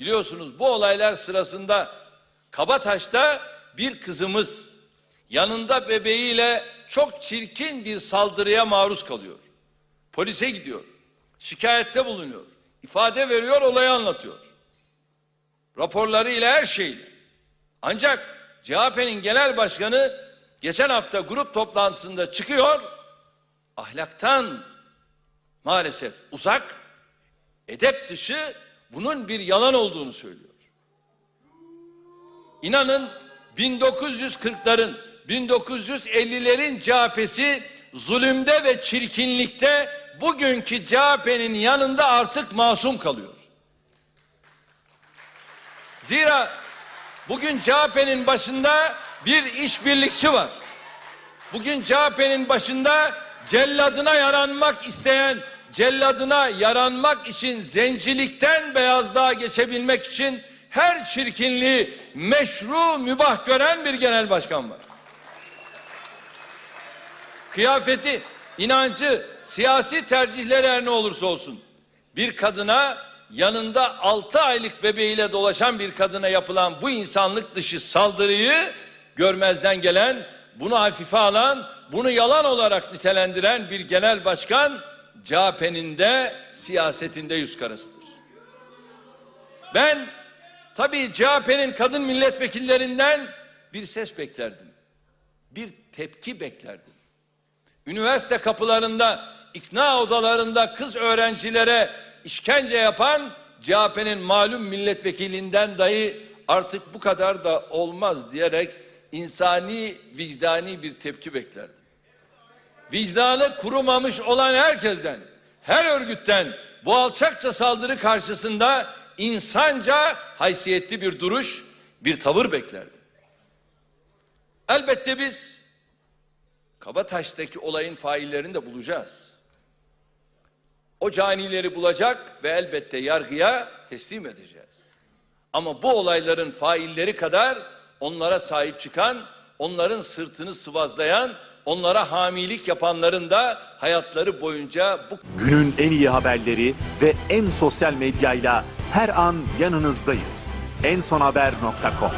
Biliyorsunuz bu olaylar sırasında Kabataş'ta bir kızımız yanında bebeğiyle çok çirkin bir saldırıya maruz kalıyor. Polise gidiyor. Şikayette bulunuyor. ifade veriyor, olayı anlatıyor. Raporları ile her şeyle. Ancak CHP'nin genel başkanı geçen hafta grup toplantısında çıkıyor. Ahlaktan maalesef uzak, edep dışı bunun bir yalan olduğunu söylüyor. İnanın 1940'ların, 1950'lerin CHP'si zulümde ve çirkinlikte bugünkü CHP'nin yanında artık masum kalıyor. Zira bugün CHP'nin başında bir işbirlikçi var. Bugün CHP'nin başında celladına yaranmak isteyen, celladına yaranmak için zencilikten beyazlığa geçebilmek için her çirkinliği meşru mübah gören bir genel başkan var. Kıyafeti, inancı, siyasi tercihleri her ne olursa olsun bir kadına yanında altı aylık bebeğiyle dolaşan bir kadına yapılan bu insanlık dışı saldırıyı görmezden gelen, bunu hafife alan, bunu yalan olarak nitelendiren bir genel başkan CHP'nin de siyasetinde yüz karasıdır. Ben tabii CHP'nin kadın milletvekillerinden bir ses beklerdim. Bir tepki beklerdim. Üniversite kapılarında, ikna odalarında kız öğrencilere işkence yapan CHP'nin malum milletvekilinden dahi artık bu kadar da olmaz diyerek insani, vicdani bir tepki beklerdim. Vicdanı kurumamış olan herkesten, her örgütten bu alçakça saldırı karşısında insanca haysiyetli bir duruş, bir tavır beklerdim. Elbette biz Kabataş'taki olayın faillerini de bulacağız. O canileri bulacak ve elbette yargıya teslim edeceğiz. Ama bu olayların failleri kadar onlara sahip çıkan, onların sırtını sıvazlayan, onlara hamilik yapanların da hayatları boyunca bu Günün en iyi haberleri ve en sosyal medyayla her an yanınızdayız. ensonhaber.com